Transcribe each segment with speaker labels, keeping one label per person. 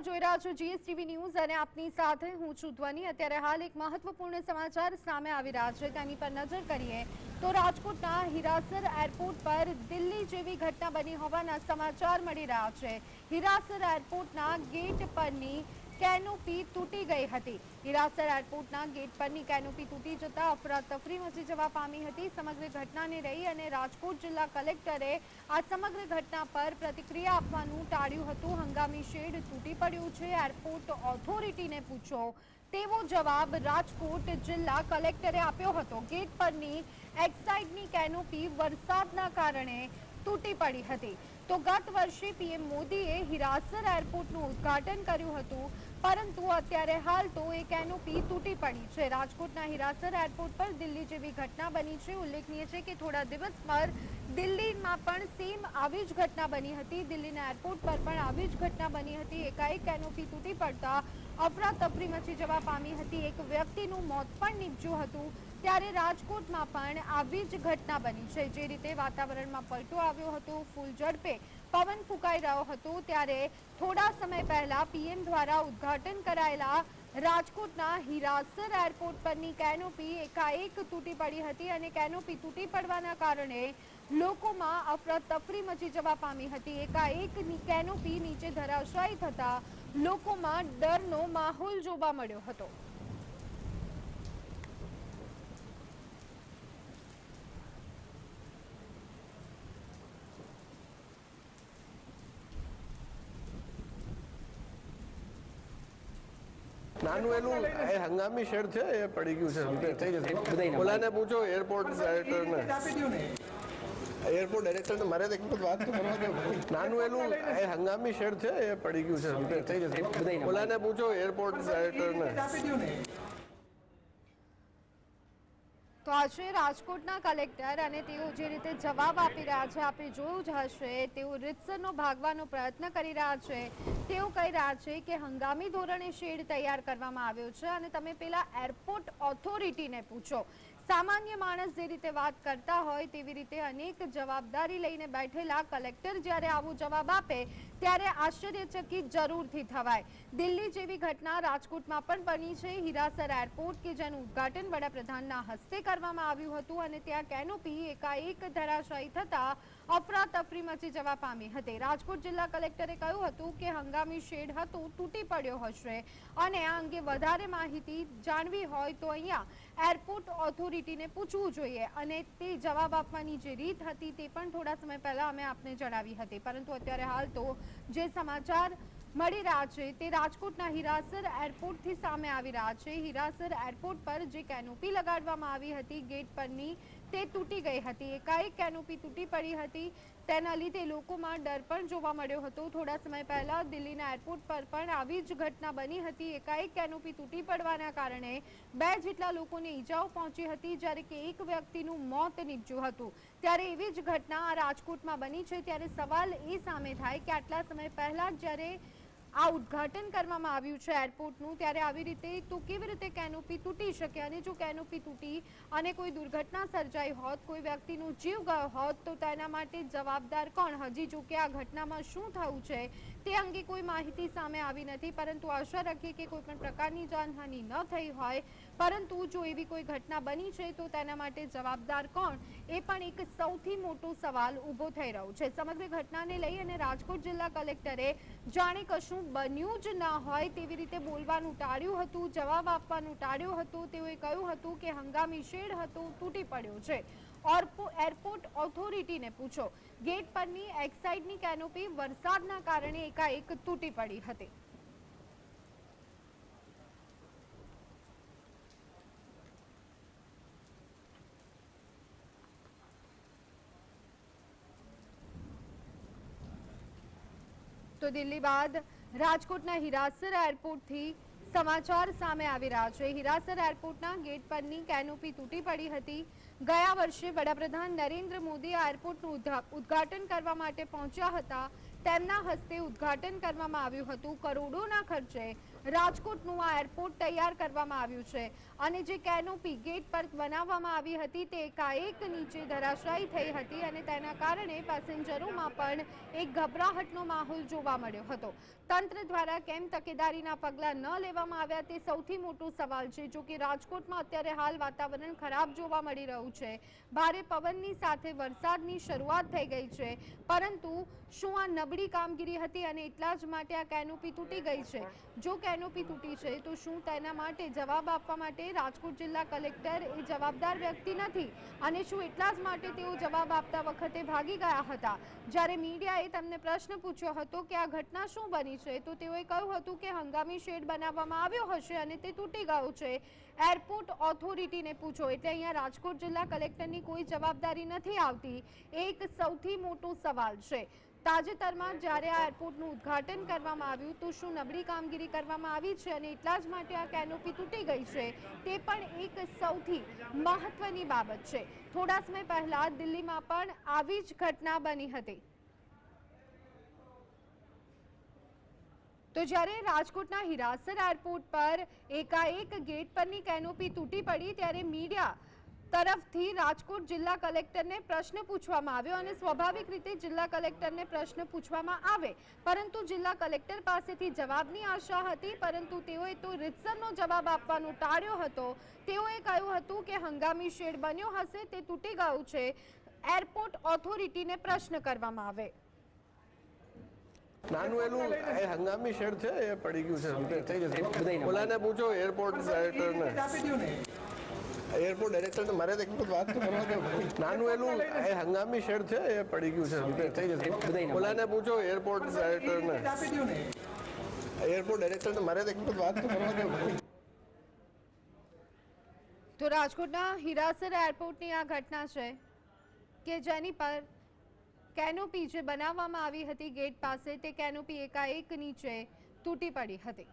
Speaker 1: આપ જોઈ રહ્યા છો જીએસટીવી ન્યૂઝ અને આપની સાથે હું છું ધ્વની. અત્યારે હાલ એક મહત્વપૂર્ણ સમાચાર સામે આવી રહ્યા છે. તેની પર નજર કરીએ તો રાજકોટના હિરાસર એરપોર્ટ પર દિલ્હી જેવી ઘટના બની હોવાના સમાચાર મળી રહ્યા છે. હિરાસર એરપોર્ટના ગેટ પરની કેનોપી તૂટી ગઈ હતી. હિરાસર એરપોર્ટના ગેટ પરની કેનોપી તૂટી જતા અફરાતફરી મચી જવા પામી હતી. સમગ્ર ઘટનાને રહી અને રાજકોટ જિલ્લા કલેક્ટરે આ સમગ્ર ઘટના પર પ્રતિક્રિયા આપવાનું ટાળ્યું હતું. હંગામી શેડ તૂટી પડ્યું છે. એરપોર્ટ ઓથોરિટીને પૂછો. તેવો જવાબ રાજકોટ જિલ્લા કલેક્ટરે આપ્યો હતો. ગેટ પરની એક્સાઇડની કેનોપી વરસાદના કારણે તૂટી પડી હતી. તો ગત વર્ષે પીએમ મોદીએ હિરાસર એરપોર્ટનું ઉદ્ઘાટન કર્યું હતું, પરંતુ અત્યારે હાલ તો એ કેનોપી તૂટી પડી છે. રાજકોટના હિરાસર એરપોર્ટ પર દિલ્હી જેવી ઘટના બની છે. ઉલ્લેખનીય છે કે થોડા દિવસ પર દિલ્હીમાં પણ સેમ આવી જ ઘટના બની હતી. દિલ્હીના એરપોર્ટ પર પણ આવી જ ઘટના બની હતી. એકાએક કેનોપી તૂટી પડતા અફરાતફરી મચી જવા પામી હતી. એક વ્યક્તિનું મોત પણ નીપજ્યું હતું. ત્યારે રાજકોટમાં પણ આવી જ ઘટના બની છે. જે રીતે વાતાવરણમાં પલટો આવ્યો હતો, ફૂલ ઝડપે પવન ફૂંકાઈ રહ્યો હતો, ત્યારે થોડા સમય પહેલા પીએમ દ્વારા ઉદ્ઘાટન કરાયેલા રાજકોટના હિરાસર એરપોર્ટ પરની કેનોપી એકાએક તૂટી પડી હતી અને કેનોપી તૂટી પડવાના કારણે લોકોમાં અફરાતફરી મચી જવા પામી હતી. એકાએક કેનોપી નીચે ધરાશાયી થતા લોકોમાં ડરનો માહોલ જોવા મળ્યો હતો.
Speaker 2: નાનું એનું એ હંગામી શેડ છે? એ પડી ગયું છે. થઈ જશે ઓલાને પૂછો એરપોર્ટ ડાયરેક્ટરને એરપોર્ટ ડાયરેક્ટરને મારે તો એક વખત વાત તો કરવા દો. નાનું એનું એ હંગામી શેડ છે એ પડી ગયું છે રિપેર થઈ જશે ઓલાને પૂછો એરપોર્ટ ડાયરેક્ટરને
Speaker 1: તો આ છે રાજકોટના કલેક્ટર અને તેઓ જે રીતે જવાબ આપી રહ્યા છે આપણે જોયું જ હશે તેઓ રીતસરનો ભાગવાનો પ્રયત્ન કરી રહ્યા છે. તેઓ કહી રહ્યા છે કે હંગામી ધોરણે શેડ તૈયાર કરવામાં આવ્યો છે અને તમે પેલા એરપોર્ટ ઓથોરિટીને પૂછો. સામાન્ય માણસ જે રીતે વાત કરતા હોય તેવી રીતે અનેક જવાબદારી લઈને બેઠેલા કલેક્ટર જ્યારે આવો જવાબ આપે ત્યારે આશ્ચર્યચકિત જરૂરથી થવાય. દિલ્હી જેવી ઘટના રાજકોટમાં પણ બની છે. હિરાસર એરપોર્ટ કે જેનું ઉદ્ઘાટન વડાપ્રધાનના હસ્તે કરવામાં આવ્યું હતું અને ત્યાં કેનોપી એકાએક ધરાશાયી થતા અફરાતફરી મચી જવા પામી હતી. રાજકોટ જિલ્લા કલેક્ટરે કહ્યું હતું કે હંગામી શેડ હતું, તૂટી પડ્યો હશે અને આ અંગે વધારે માહિતી જાણવી હોય તો અહીંયા એરપોર્ટ ઓથોરિટીને પૂછવું જોઈએ અને તે જવાબ આપવાની જે રીત હતી તે પણ થોડા સમય પહેલાં અમે આપને જણાવી હતી. પરંતુ અત્યારે હાલ તો જે સમાચાર મળી રહ્યા છે તે રાજકોટના હિરાસર એરપોર્ટથી સામે આવી રહ્યા છે. હિરાસર એરપોર્ટ પર જે કેનોપી લગાડવામાં આવી હતી ગેટ પરની તે તૂટી ગઈ હતી. એકાએક કેનોપી તૂટી પડી હતી. તેના લીધે લોકોમાં ડર પણ જોવા મળ્યો હતો. થોડા સમય પહેલા દિલ્હીના એરપોર્ટ પર પણ આવી જ ઘટના બની હતી. એકાએક કેનોપી તૂટી પડવાના કારણે બે જેટલા લોકોને ઈજાઓ પહોંચી હતી, જ્યારે કે એક વ્યક્તિનું મોત નીપજ્યું હતું. ત્યારે એવી જ ઘટના રાજકોટમાં બની છે. ત્યારે સવાલ એ સામે થાય કે આટલા સમય પહેલા જ્યારે આ ઉદ્ઘાટન કરવામાં આવ્યું છે એરપોર્ટનું. ત્યારે આવી રીતે તો કેવી રીતે કેનોપી તૂટી શકે અને જો કેનોપી તૂટી અને કોઈ દુર્ઘટના સર્જાઈ હોત, કોઈ વ્યક્તિનો જીવ ગયો હોત, તો તેના માટે જવાબદાર કોણ? હજી જો કે આ ઘટનામાં શું થયું છે? તે અંગે કોઈ માહિતી સામે આવી નથી, પરંતુ આશા રાખીએ કે કોઈ પણ પ્રકારની જાનહાનિ ન થઈ હોય. પરંતુ જો એવી કોઈ ઘટના બની છે, તો તેના માટે જવાબદાર કોણ? એ પણ એક સૌથી મોટો સવાલ ઊભો થઈ રહ્યો છે. સમગ્ર ઘટનાને લઈ અને રાજકોટ જિલ્લા કલેક્ટરે જાણે કશું બન્યું જ ન હોય તેવી રીતે બોલવાનું ટાળ્યું હતું, જવાબ આપવાનું ટાળ્યું હતું. તેઓએ કહ્યું હતું કે હંગામી શેડ હતો, તૂટી પડ્યો છે. એરપોર્ટ ઓથોરિટીને પૂછો. ગેટ પરની એક્સાઇડની કેનોપી વરસાદના કારણે એકાએક તૂટી પડી હતી. તો દિલ્હી બાદ રાજકોટના હિરાસર એરપોર્ટથી સમાચાર સામે આવી રહ્યા છે. હિરાસર એરપોર્ટના ગેટ પરની કેનોપી તૂટી પડી હતી. ગયા વર્ષે વડાપ્રધાન નરેન્દ્ર મોદી એરપોર્ટનું ઉદ્ઘા- ઉદ્ઘાટન કરવા માટે પહોંચ્યા હતા. તેમના હસ્તે ઉદ્ઘાટન કરવામાં આવ્યું હતું. કરોડોના ખર્ચે રાજકોટનું આ એરપોર્ટ તૈયાર કરવામાં આવ્યું છે. અને જે કેનોપી ગેટ પર બનાવવામાં આવી હતી તે એકાએક નીચે ધરાશાયી થઈ હતી અને તેના કારણે પેસેન્જરોમાં પણ એક ગભરાહટનો માહોલ જોવા મળ્યો હતો. તંત્ર દ્વારા કેમ તકેદારીના પગલાં ન લેવામાં આવ્યા તે સૌથી મોટો સવાલ છે. જો કે રાજકોટમાં અત્યારે હાલ વાતાવરણ ખરાબ જોવા મળી રહ્યું છે. ભારે પવનની સાથે વરસાદની શરૂઆત થઈ ગઈ છે. પરંતુ શું આ નબળી કામગીરી હતી અને એટલા જ માટે આ કેનોપી તૂટી ગઈ છે? જો કેનોપી તૂટી છે, તો શું તેના માટે જવાબ આપવા માટે રાજકોટ જિલ્લા કલેક્ટર એ જવાબદાર વ્યક્તિ નથી? અને શું એટલા જ માટે તેઓ જવાબ આપતા વખતે ભાગી ગયા હતા? જ્યારે મીડિયાએ તેમને પ્રશ્ન પૂછ્યો હતો કે આ ઘટના શું બની છે, તો તેઓએ કહ્યું હતું કે હંગામી શેડ બનાવવામાં આવ્યો હશે અને તે તૂટી ગયો છે. એરપોર્ટ ઓથોરિટીને પૂછો. એટલે અહીંયા રાજકોટ જિલ્લા કલેક્ટરની કોઈ જવાબદારી નથી આવતી. એક સૌથી મોટો સવાલ છે. તાજેતરમાં જ્યારે આ એરપોર્ટનું ઉદ્ઘાટન કરવામાં આવ્યું તો શું નબળી કામગીરી કરવામાં આવી છે અને એટલા જ માટે આ કેનોપી તૂટી ગઈ છે? તે પણ એક સૌથી મહત્વની બાબત છે. થોડા સમય પહેલા દિલ્હીમાં પણ આવી જ ઘટના બની હતી. તો જ્યારે રાજકોટના હિરાસર એરપોર્ટ પર એકાએક ગેટ પરની કેનોપી તૂટી પડી ત્યારે મીડિયા તરફથી રાજકોટ જિલ્લા કલેક્ટરને પ્રશ્ન પૂછવામાં આવ્યો અને સ્વાભાવિક રીતે જિલ્લા કલેક્ટરને પ્રશ્ન પૂછવામાં આવે. પરંતુ જિલ્લા કલેક્ટર પાસેથી જવાબની આશા હતી પરંતુ તેઓએ તો રીતસરનો જવાબ આપવાનું ટાળ્યો હતો. તેઓએ કહ્યું હતું કે હંગામી શેડ બન્યો હશે તે તૂટી ગયું છે. એરપોર્ટ ઓથોરિટીને પ્રશ્ન કરવામાં આવે.
Speaker 2: નાનું એનું એ હંગામી શેડ છે એ પડી ગયું છે થઈ જશે ઓલાને પૂછો એરપોર્ટ ડાયરેક્ટરને એરપોર્ટ ડાયરેક્ટરને મારે તો એક વખત વાત તો કરવા દો નાનું એનું એ હંગામી શેડ છે એ પડી ગયું છે. કમ્પ્લીટ થઈ જશે. ઓલાને પૂછો એરપોર્ટ ડાયરેક્ટરને એરપોર્ટ ડાયરેક્ટરને મારે એક વખત વાત તો કરવા દો
Speaker 1: તો રાજકોટના હિરાસર એરપોર્ટની આ ઘટના છે કે જેની પર કેનોપી જે બનાવવામાં આવી હતી ગેટ પાસે તે કેનોપી એકાએક નીચે તૂટી પડી હતી.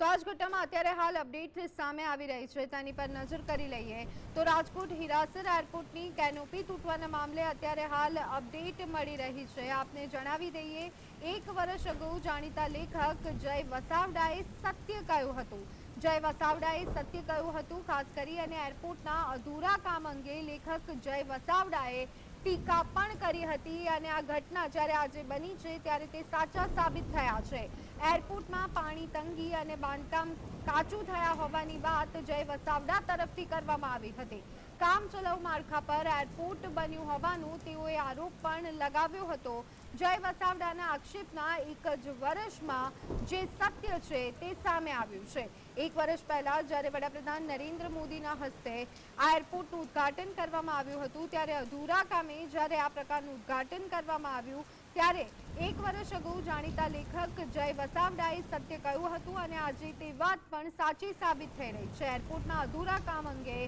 Speaker 1: તો આ અત્યારે હાલ અપડેટ સામે આવી રહી છે. તેની પર નજર કરી લઈએ તો રાજકોટ હિરાસર એરપોર્ટની કેનોપી તૂટવાના મામલે અત્યારે હાલ અપડેટ મળી રહી છે. આપને જણાવી દઈએ, એક વર્ષ અગાઉ જાણીતા લેખક જય વસાવડાએ સત્ય કહ્યું હતું. જય વસાવડાએ સત્ય કહ્યું હતું, ખાસ કરી અને એરપોર્ટના અધૂરા કામ અંગે લેખક જય વસાવડાએ ટીકા પણ કરી હતી અને આ ઘટના જ્યારે આજે બની છે ત્યારે તે સાચા સાબિત થયા છે. એરપોર્ટમાં પાણી તંગી અને બાંધકામ કાચું થયા હોવાની વાત જય વસાવડા તરફથી કરવામાં આવી હતી. કામ ચલાઉ માળખા પર એરપોર્ટ બન્યું હોવાનું તેઓએ આરોપ પણ લગાવ્યો હતો. જય વસાવડાના આક્ષેપના એક જ વર્ષમાં જે સત્ય છે તે સામે આવ્યું છે. એક વર્ષ પહેલા જ્યારે વડાપ્રધાન નરેન્દ્ર મોદીના હસ્તે આ એરપોર્ટનું ઉદ્ઘાટન કરવામાં આવ્યું હતું, ત્યારે અધૂરા કામે જ્યારે આ પ્રકારનું ઉદ્ઘાટન કરવામાં આવ્યું, ત્યારે એક વર્ષ અગાઉ જાણીતા લેખક જય વસાવડાએ સત્ય કહ્યું હતું અને આજે તે વાત પણ સાચી સાબિત થઈ રહી છે. એરપોર્ટના અધૂરા કામ અંગે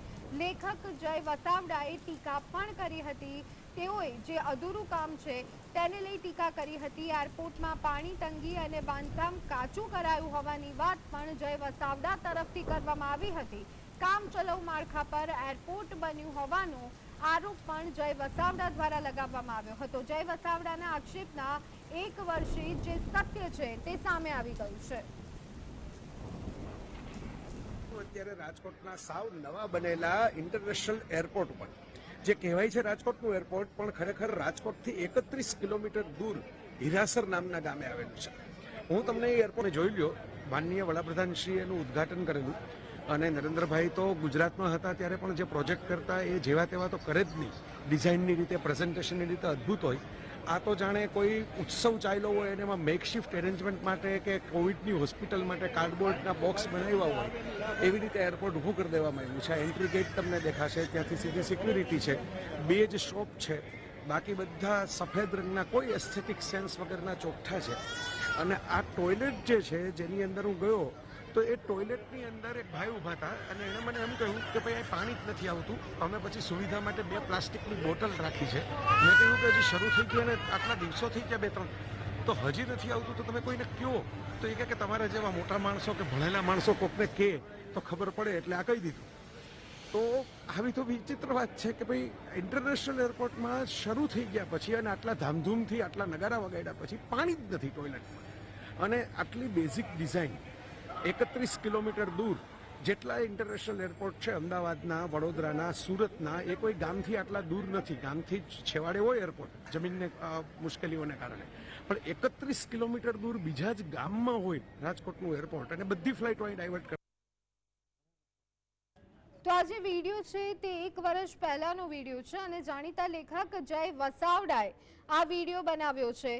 Speaker 1: લેખક જય વસાવડાએ ટીકા પણ કરી હતી. તેઓએ જે અધૂરું કામ છે, તેને લઈ ટીકા કરી હતી. એરપોર્ટમાં પાણી તંગી અને બાંધકામ કાચું કરાયું હોવાની વાત પણ જય વસાવડા તરફથી કરવામાં આવી હતી. કામ ચલાઉ માળખા પર એરપોર્ટ બન્યું હોવાનો આરોપ પણ જય વસાવડા દ્વારા લગાવવામાં આવ્યો હતો. જય વસાવડાના આક્ષેપના એક વર્ષે જે સત્ય છે તે સામે આવી ગયું છે.
Speaker 3: અત્યારે રાજકોટના સાવ નવા બનેલા ઇન્ટરનેશનલ એરપોર્ટ ઉપર. જે કહેવાય છે રાજકોટનું એરપોર્ટ પણ ખરેખર રાજકોટથી એકત્રીસ કિલોમીટર દૂર હિરાસર નામના ગામે આવેલું છે. હું તમને એ એરપોર્ટ જોઈ લ્યો. માનનીય વડાપ્રધાનશ્રીએ એનું ઉદ્ઘાટન કરેલું. અને નરેન્દ્રભાઈ તો ગુજરાતમાં હતા ત્યારે પણ જે પ્રોજેક્ટ કરતા એ જેવા તેવા તો કરે જ નહીં. ડિઝાઇનની રીતે પ્રેઝન્ટેશનની રીતે અદ્ભુત હોય. આ તો જાણે કોઈ ઉત્સવ ચાલ્યો હોય અને એમાં મેકશિફ્ટ એરેન્જમેન્ટ માટે કે કોવિડની હોસ્પિટલ માટે કાર્ડબોર્ડના બોક્સ બનાવ્યા હોય, એવી રીતે એરપોર્ટ ઊભું કરી દેવામાં આવ્યું છે. એન્ટ્રી ગેટ તમને દેખાશે. ત્યાંથી સીધી સિક્યુરિટી છે. બે જ શોપ છે. બાકી બધા સફેદ રંગના કોઈ એસ્થેટિક સેન્સ વગરના ચોખ્ઠા છે. અને આ ટોયલેટ જે છે, જેની અંદર હું ગયો તો એ ટોયલેટની અંદર એક ભાઈ ઊભા હતા અને એણે મને એમ કહ્યું કે ભાઈ, અહીં પાણી જ નથી આવતું. અમે પછી સુવિધા માટે બે પ્લાસ્ટિકની બોટલ રાખી છે. મેં કહ્યું કે હજી શરૂ થઈ ગયા અને આટલા દિવસો થઈ ગયા બે ત્રણ. તો હજી નથી આવતું તો તમે કોઈને કહો તો એ કહે કે તમારા જેવા મોટા માણસો કે ભણેલા માણસો કોકને કહે તો ખબર પડે એટલે આ કહી દીધું. તો આવી તો વિચિત્ર વાત છે કે ભાઈ ઇન્ટરનેશનલ એરપોર્ટમાં શરૂ થઈ ગયા પછી અને આટલા ધામધૂમથી આટલા નગારા વગાડ્યા પછી પાણી જ નથી ટોયલેટમાં અને આટલી બેઝિક ડિઝાઇન એકત્રીસ કિલોમીટર દૂર જેટલા ઇન્ટરનેશનલ એરપોર્ટ છે અમદાવાદના, વડોદરાના, સુરતના, એ કોઈ ગામથી આટલા દૂર નથી. ગામથી જ છેવાડે હોય એરપોર્ટ જમીનને મુશ્કેલીઓને કારણે. પણ એકત્રીસ કિલોમીટર દૂર બીજા જ ગામમાં હોય રાજકોટનું એરપોર્ટ અને બધી ફ્લાઇટો અહીં ડાયવર્ટ
Speaker 1: તો આ જે વીડિયો છે તે એક વર્ષ પહેલાનો વીડિયો છે અને જાણીતા લેખક જય વસાવડાએ આ વીડિયો બનાવ્યો છે.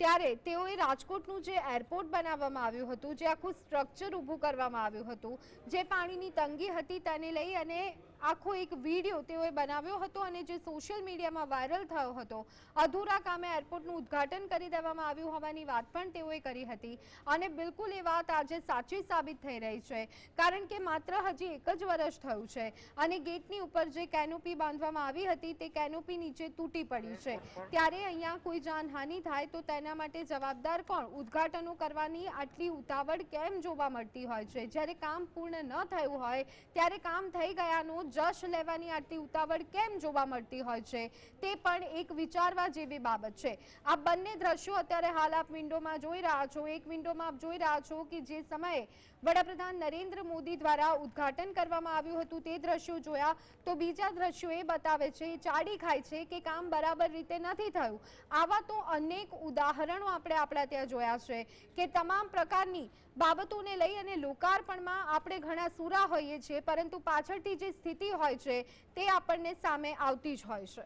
Speaker 1: ત્યારે તેઓએ રાજકોટનું જે એરપોર્ટ બનાવવામાં આવ્યું હતું, જે આખું સ્ટ્રક્ચર ઊભું કરવામાં આવ્યું હતું, જે પાણીની તંગી હતી તેને લઈ અને આખો એક વીડિયો તેઓએ બનાવ્યો હતો અને જે સોશિયલ મીડિયામાં વાયરલ થયો હતો. અધૂરા કામે એરપોર્ટનું ઉદ્ઘાટન કરી દેવામાં આવ્યું હોવાની વાત પણ તેઓએ કરી હતી. અને બિલકુલ એ વાત આજે સાચી સાબિત થઈ રહી છે. કારણ કે માત્ર હજી એક જ વર્ષ થયું છે અને ગેટની ઉપર જે કેનોપી બાંધવામાં આવી હતી તે કેનોપી નીચે તૂટી પડી છે. ત્યારે અહીંયા કોઈ જાનહાનિ થાય તો તેના માટે જવાબદાર કોણ? ઉદ્ઘાટનો કરવાની આટલી ઉતાવળ કેમ જોવા મળતી હોય છે? જ્યારે કામ પૂર્ણ ન થયું હોય, ત્યારે કામ થઈ ગયાનો જશ લેવાની આટલી ઉતાવળ કેમ જોવા મળતી હોય છે તે પણ એક વિચારવા જેવી બાબત છે. આ બંને દ્રશ્યો અત્યારે હાલ આપ વિન્ડોમાં જોઈ રહ્યા છો. એક વિન્ડોમાં આપ જોઈ રહ્યા છો કે જે સમયે વડાપ્રધાન નરેન્દ્ર મોદી દ્વારા ઉદ્ઘાટન કરવામાં આવ્યું હતું. તે દ્રશ્યો જોયા તો બીજા દ્રશ્યો એ બતાવે છે ચાડી ખાય છે કે કામ બરાબર રીતે નથી થયું. આવા તો અનેક ઉદાહરણો આપણે આપણા ત્યાં જોયા છે કે તમામ પ્રકારની બાબતોને લઈ અને લોકાર્પણમાં આપણે ઘણા સુરા હોઈએ છીએ, પરંતુ પાછળથી જે સ્થિતિ હોય છે તે આપણને સામે આવતી જ હોય છે.